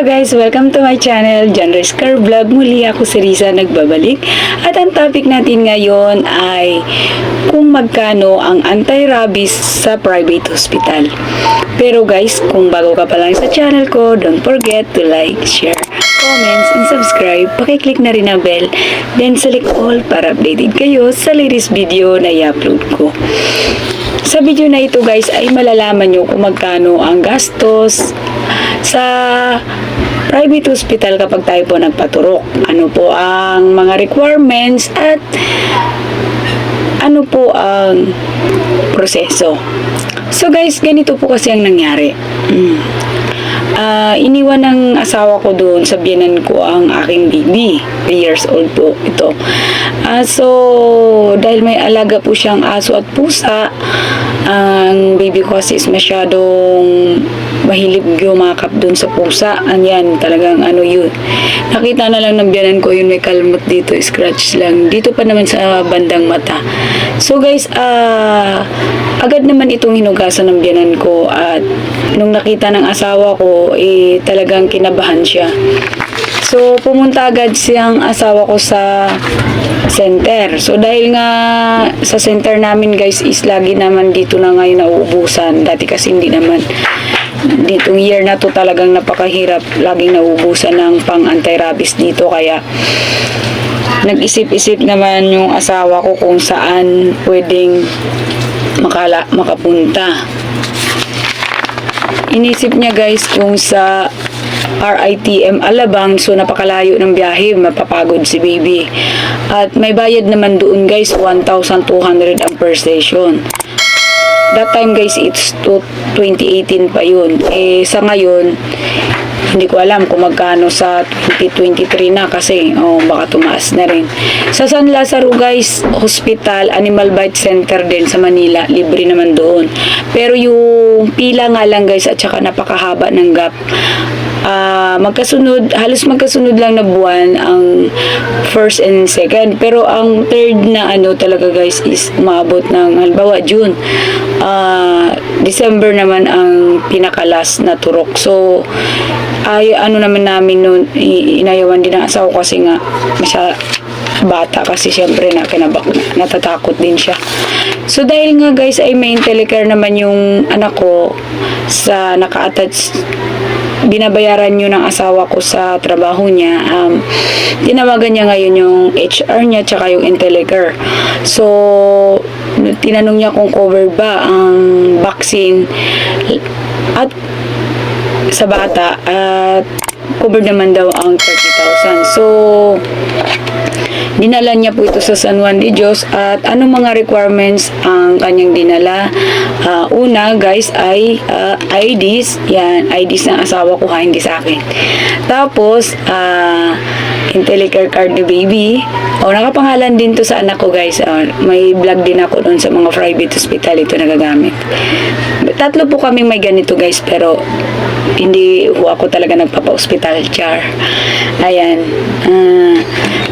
Hello guys! Welcome to my channel, John Car Vlog. Muli ako si Risa nagbabalik. At ang topic natin ngayon ay kung magkano ang anti-rabies sa private hospital. Pero guys, kung bago ka pa lang sa channel ko, don't forget to like, share, comments, and subscribe. Pakiclick na rin ang bell. Then select all para updated kayo sa latest video na i-upload ko. Sa video na ito guys ay malalaman nyo kung magkano ang gastos sa private hospital kapag tayo po nagpaturok. Ano po ang mga requirements at ano po ang proseso. So guys, ganito po kasi ang nangyari. Mm. Ah, iniwan ng asawa ko doon sa biyanan ko ang aking baby. 3 years old po ito. Ah, so, dahil may alaga po siyang aso at pusa, ang baby ko kasi is masyadong mahilig yumakap doon sa pusa. Anyan, talagang ano yun. Nakita na lang ng biyanan ko yun may kalmot dito, scratch lang. Dito pa naman sa bandang mata. So guys, ah agad naman itong hinugasan ng biyanan ko at nung nakita ng asawa ko, eh talagang kinabahan siya. So, pumunta agad siyang asawa ko sa center. So, dahil nga sa center namin guys is lagi naman dito na ngayon nauubusan. Dati kasi hindi naman. Ditong year na to talagang napakahirap. Laging nauubusan ng pang anti-rabies dito. Kaya, nag-isip-isip naman yung asawa ko kung saan pwedeng makala, makapunta. Inisip niya guys kung sa RITM Alabang so napakalayo ng biyahe mapapagod si baby. At may bayad naman doon guys 1,200 ang per station that time guys it's to 2018 pa yun eh sa ngayon hindi ko alam kung magkano sa 2023 na kasi oh, baka tumaas na rin. Sa San Lazaro guys, hospital, Animal Bite Center din sa Manila, libre naman doon. Pero yung pila nga lang guys at saka napakahaba ng gap. Ah, magkasunod, halos magkasunod lang na buwan ang first and second. Pero ang third na ano talaga guys is umabot ng halimbawa June. Ah, December naman ang pinakalas na turok. So, ay ano naman namin noon inayawan din ng asawa kasi nga masya bata kasi syempre na kinabak natatakot din siya so dahil nga guys ay may telecare naman yung anak ko sa naka-attach binabayaran yun ng asawa ko sa trabaho niya um, tinawagan niya ngayon yung HR niya tsaka yung Intellicare so tinanong niya kung cover ba ang vaccine. At sa bata at covered naman daw ang 30,000. So, dinala niya po ito sa San Juan de Dios. At anong mga requirements ang kanyang dinala? Ah, una, guys, ay ah, IDs. Yan, IDs ng asawa ko ha, hindi sa akin. Tapos, ah, Intellicare card ni baby. O, nakapangalan din to sa anak ko, guys. Ah, may vlog din ako doon sa mga private hospital ito nagagamit. Tatlo po kaming may ganito, guys, pero hindi ako talaga nagpapa-hospital char. Ayan. Ah,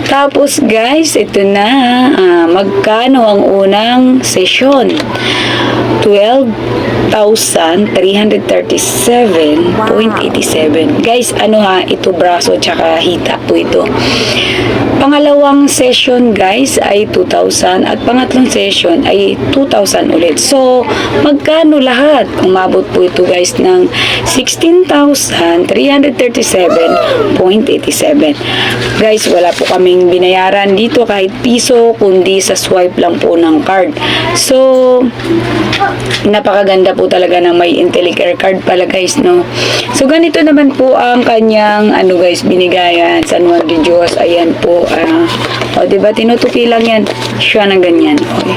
tapos guys, ito na. Ah, magkano ang unang session? 12,337.87. Guys, ano ha, ito braso tsaka hita po ito. Pangalawang session guys ay 2,000 at pangatlong session ay 2,000 ulit. So, magkano lahat? Umabot po ito guys ng 16,337.87. Guys, wala po kaming binayaran dito kahit piso, kundi sa swipe lang po ng card. So, napakaganda po talaga ng may Intellicare card pala guys, no? So, ganito naman po ang kanyang, ano guys, binigayan, San Juan de Dios. Ayan po, ah, o, diba, tinutuki lang yan. Siya ng ganyan. Okay.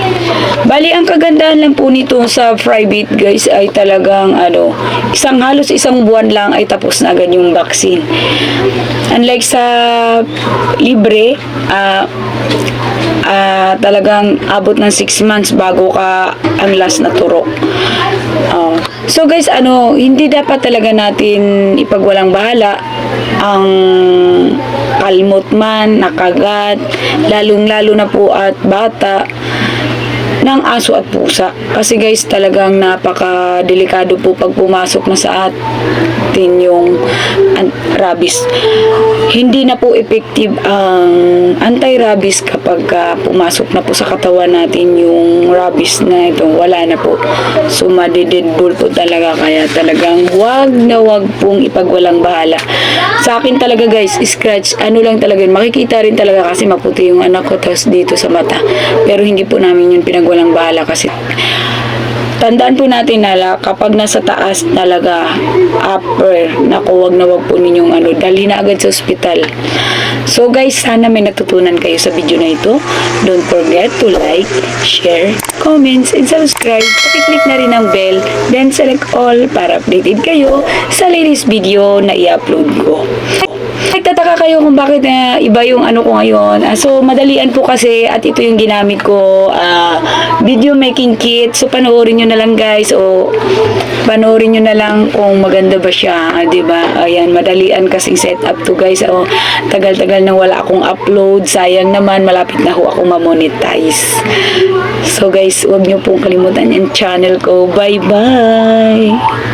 Bali, ang kagandahan lang po nito sa private guys ay talagang, ano, isang halos isang buwan lang ay tapos na agad yung vaccine. Unlike sa libre, ah, ah, talagang abot ng 6 months bago ka ang last na turok. Oh. so guys, ano, hindi dapat talaga natin ipagwalang bahala ang kalmot man, nakagat, lalong-lalo na po at bata. Ng aso at pusa. Kasi guys, talagang napaka-delikado po pag pumasok na sa atin yung rabies. Hindi na po effective ang anti-rabies kapag ah, pumasok na po sa katawan natin yung rabies na ito. Wala na po. So, madididbull po talaga. Kaya talagang wag na wag pong ipagwalang bahala. Sa akin talaga guys, scratch, ano lang talaga. Makikita rin talaga kasi maputi yung anak ko tapos dito sa mata. Pero hindi po namin yun pinagwalang bahala kasi tandaan po natin na kapag nasa taas talaga upper naku wag na wag po ninyong ano dalhin na agad sa ospital. So guys sana may natutunan kayo sa video na ito. Don't forget to like share comments and subscribe. Pakiclick na rin ang bell then select all para updated kayo sa latest video na i-upload ko Nagtataka kayo kung bakit na iba yung ano ko ngayon. Ah, so, madalian po kasi at ito yung ginamit ko ah, video making kit. So, panoorin nyo na lang guys o panoorin nyo na lang kung maganda ba siya. 'di ba Ayan, madalian kasing setup to guys. O, tagal-tagal nang wala akong upload. Sayang naman, malapit na ho ako mamonetize. So guys, huwag nyo pong kalimutan yung channel ko. Bye-bye!